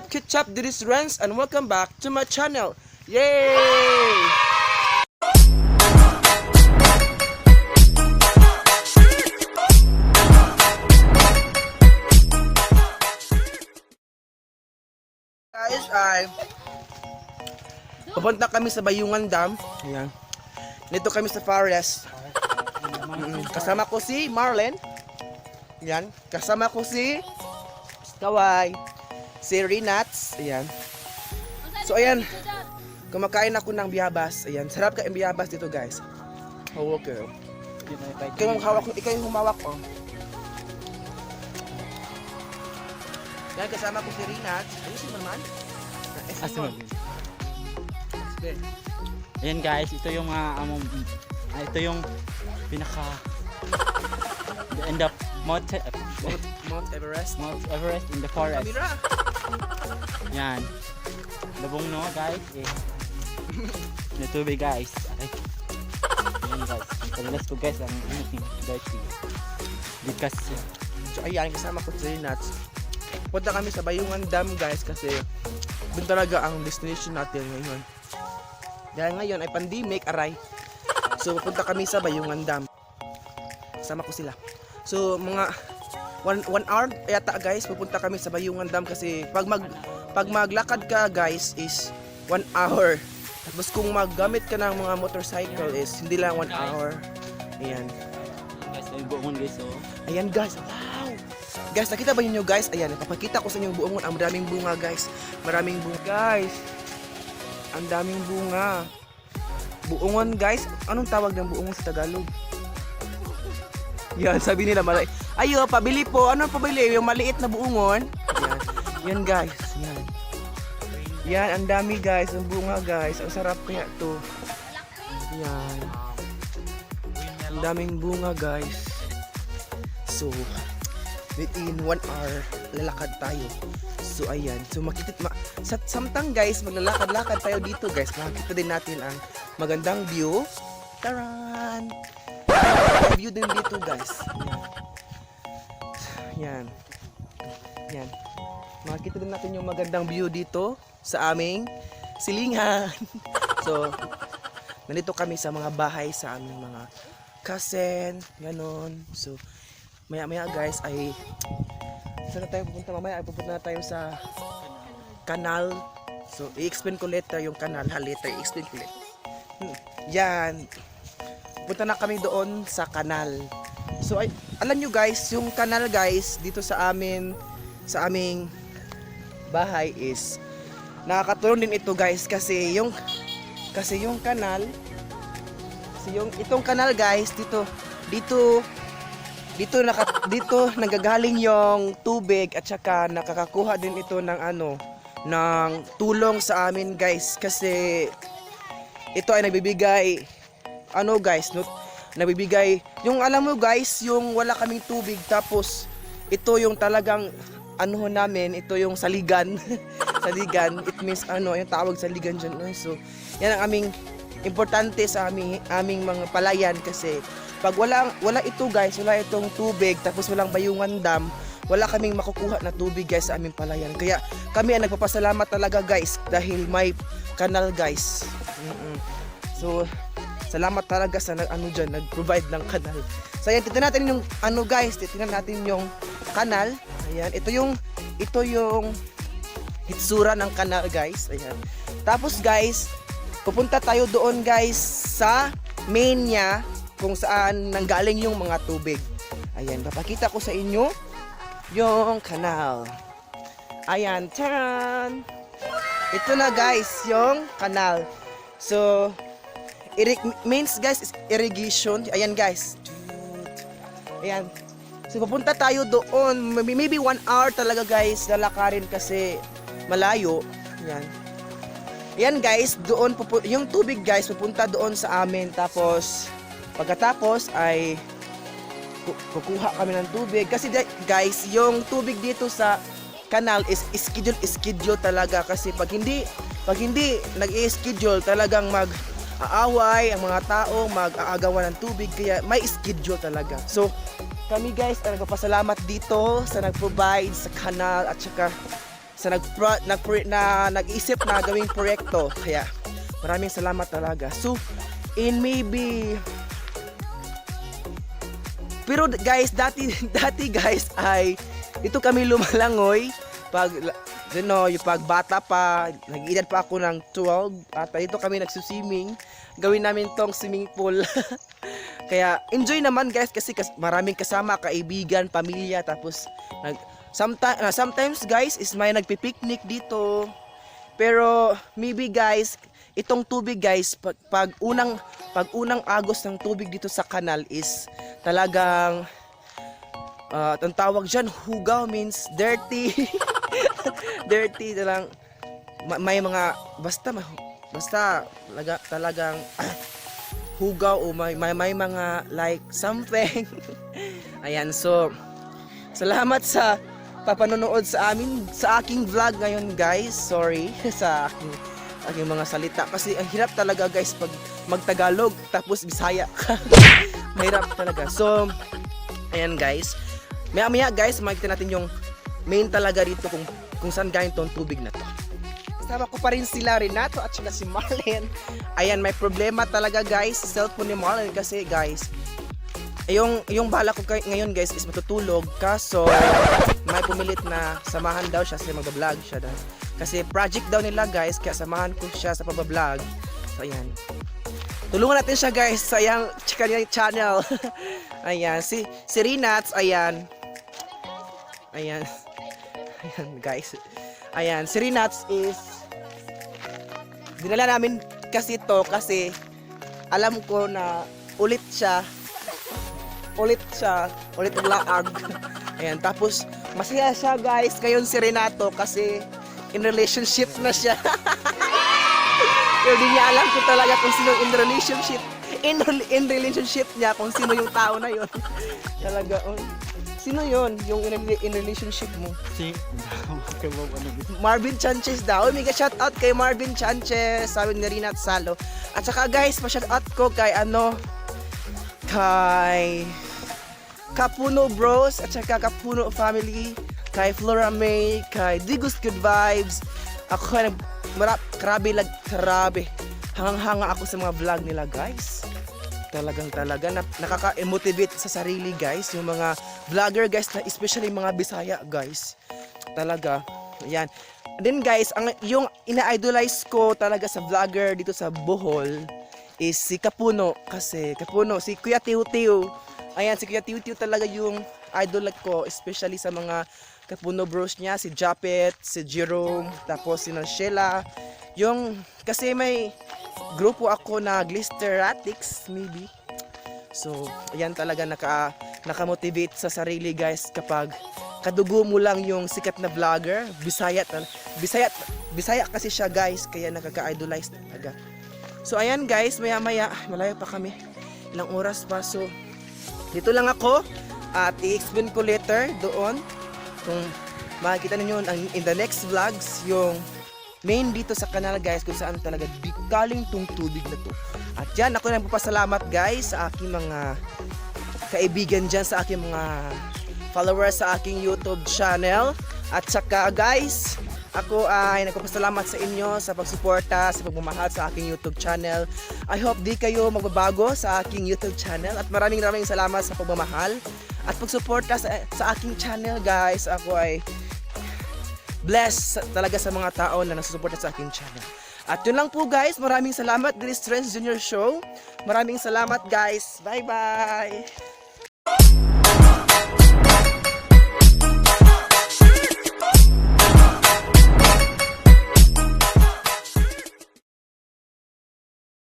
up, Ketchup, this is Renz, and welcome back to my channel. Yay! Guys, ay Pupunta kami sa Bayungan Dam. Ayan. Dito kami sa forest. Mm, Kasama ko si Marlen. Yan. Kasama ko si Kawai. Si Renats. Ayan. So ayan. Kumakain ako ng biyabas. Ayan. Sarap ka biyabas dito guys. Hawak kayo. Ikaw yung hawak ko. Ikaw yung humawak ko. Yan. Kasama ko si Renats. Ayusin mo naman. Asa mo? Ayan guys, ito yung mga among ah, ito yung pinaka the end of Mount, Mount, Mount Everest. Mount Everest in the forest. Yan. Labong no guys. Eh. Na tubig guys. Ay. Ayan guys. Ang kadalas ko guys ang ano, guys. Bikas. So ayan, kasama ko si Renats. Punta kami sa Bayungan Dam guys kasi doon talaga ang destination natin ngayon. Dahil ngayon ay pandemic, aray. So pupunta kami sa Bayungan Dam. Kasama ko sila. So mga one, one hour yata guys, pupunta kami sa Bayungan Dam kasi pag mag pag maglakad ka guys is one hour. Tapos kung maggamit ka ng mga motorcycle is hindi lang one hour. Ayan. Guys, may buongon guys oh. Ayan guys, wow! Guys, nakita ba niyo guys? Ayan, napapakita ko sa inyo yung buongon. Ang maraming bunga guys. Maraming bunga. Guys, ang daming bunga. Buongon guys. Anong tawag ng buongon sa Tagalog? Yan, sabi nila mali. Ayo, pabili po. Ano pabili? Yung maliit na buongon. Yan. Yan guys. Yan. Yan, ang dami guys. Ang bunga guys. Ang sarap kaya to. Yan. Ang daming bunga guys. So, within one hour, lalakad tayo. So, ayan. So, makikita, ma sa, samtang guys, maglalakad-lakad tayo dito guys. Makikita din natin ang magandang view. Taran! View din dito guys. Yan. Yan. Makikita din natin yung magandang view dito sa aming silingan. so, nandito kami sa mga bahay sa aming mga cousin, ganon. So, maya maya guys ay saan na tayo pupunta mamaya ay pupunta na tayo sa kanal so i-explain ko later yung kanal ha later i-explain ko later Hmm, yan punta na kami doon sa kanal so ay alam nyo guys yung kanal guys dito sa amin sa aming bahay is nakakatulong din ito guys kasi yung kasi yung kanal kasi yung itong kanal guys dito dito dito naka, dito nagagaling yung tubig at saka nakakakuha din ito ng ano ng tulong sa amin guys kasi ito ay nagbibigay ano guys no nagbibigay yung alam mo guys yung wala kaming tubig tapos ito yung talagang ano namin ito yung saligan saligan it means ano yung tawag saligan dyan so yan ang aming importante sa aming aming mga palayan kasi pag wala wala ito guys, wala itong tubig tapos walang bayungan dam, wala kaming makukuha na tubig guys sa aming palayan. Kaya kami ang nagpapasalamat talaga guys dahil may kanal guys. Mm-mm. So salamat talaga sa ano diyan, nag-provide ng kanal. So ayan, titingnan natin yung ano guys, titingnan natin yung kanal. Ayan, ito yung ito yung hitsura ng kanal guys. Ayan. Tapos guys, pupunta tayo doon guys sa main niya kung saan nanggaling yung mga tubig. Ayan, papakita ko sa inyo yung kanal. Ayan, taran! Ito na guys, yung kanal. So, irrig- means guys is irrigation. Ayan guys. Ayan. So, pupunta tayo doon. Maybe, one hour talaga guys, lalakarin kasi malayo. Ayan. Ayan guys, doon yung tubig guys pupunta doon sa amin tapos Pagkatapos ay ku- kukuha kami ng tubig kasi guys, yung tubig dito sa kanal is schedule schedule talaga kasi pag hindi pag hindi nag-schedule talagang mag aaway ang mga tao mag-aagawan ng tubig kaya may schedule talaga. So kami guys ay nagpapasalamat dito sa nag-provide sa kanal at saka sa nag nag na nag-isip na gawing proyekto. Kaya maraming salamat talaga. So in maybe pero guys, dati dati guys ay dito kami lumalangoy pag you know, yung pag bata pa, nag-edad pa ako ng 12 at dito kami nagsuswimming. Gawin namin tong swimming pool. Kaya enjoy naman guys kasi kas- maraming kasama, kaibigan, pamilya tapos nag sometimes, sometimes guys is may nagpi-picnic dito. Pero maybe guys, itong tubig guys pag, pag unang pag unang agos ng tubig dito sa kanal is talagang uh, ang tawag dyan, hugaw means dirty. dirty na lang. Ma- may mga, basta, basta, talaga, talagang hugaw o may, may, may mga like something. Ayan, so, salamat sa papanonood sa amin, sa aking vlog ngayon guys. Sorry sa aking, aking mga salita. Kasi ang hirap talaga guys pag magtagalog tapos bisaya ka. Mahirap talaga. So, ayan guys. Maya maya guys, makikita natin yung main talaga dito kung, kung saan galing tong tubig na. Kasama ko pa rin sila Renato at sila si Marlene. Ayan, may problema talaga guys sa cellphone ni Marlene kasi guys, yung, yung bala ko ngayon guys is matutulog kaso may pumilit na samahan daw siya kasi magbablog siya daw. Kasi project daw nila guys kaya samahan ko siya sa pagbablog. So ayan. Tulungan natin siya guys sa iyang channel. ayan, si, si Rinats, ayan. Ayan. Ayan guys. Ayan, si Rinats is dinala namin kasi to kasi alam ko na ulit siya ulit siya ulit laag ayan tapos masaya siya guys ngayon si Renato kasi in relationship na siya pero di niya alam kung talaga kung sino in relationship in, in relationship niya kung sino yung tao na yon talaga oh. Sino yon yung in, in relationship mo Si. Marvin Sanchez daw. Uy, Mega shout out kay Marvin Sanchez, sabi ni Rina at Salo. At saka guys, pa-shout out ko kay ano kay Kapuno Bros at saka Kapuno Family, kay Flora May, kay Digos Good Vibes. Ako nag marap, grabe lag, grabe. Hangang-hanga ako sa mga vlog nila, guys. Talagang talaga na, nakaka-motivate sa sarili, guys. Yung mga vlogger, guys, na especially mga Bisaya, guys talaga. Ayan. Then guys, ang yung ina-idolize ko talaga sa vlogger dito sa Bohol is si Kapuno kasi Kapuno si Kuya Tiu Tiu. Ayan si Kuya Tiu Tiu talaga yung idol ko especially sa mga Kapuno bros niya si Japet, si Jerome, tapos si Sheila. Yung kasi may grupo ako na Glisteratics maybe. So, ayan talaga naka naka-motivate sa sarili guys kapag kadugo mo lang yung sikat na vlogger, Bisaya Bisaya Bisaya kasi siya guys, kaya nakaka-idolize talaga. So ayan guys, maya-maya malayo pa kami. Ilang oras pa so dito lang ako at i-explain ko later doon kung makikita ninyo ang in the next vlogs yung main dito sa kanal guys kung saan talaga galing tong tubig na to. At yan ako nagpapasalamat guys sa aking mga kaibigan dyan sa aking mga followers sa aking YouTube channel. At saka guys, ako ay nagpapasalamat sa inyo sa pagsuporta, sa pagmamahal sa aking YouTube channel. I hope di kayo magbabago sa aking YouTube channel at maraming maraming salamat sa pagmamahal at pagsuporta sa, sa aking channel guys. Ako ay blessed talaga sa mga tao na nasusuporta sa aking channel. At yun lang po guys, maraming salamat. Is Trends Junior Show. Maraming salamat guys. Bye bye!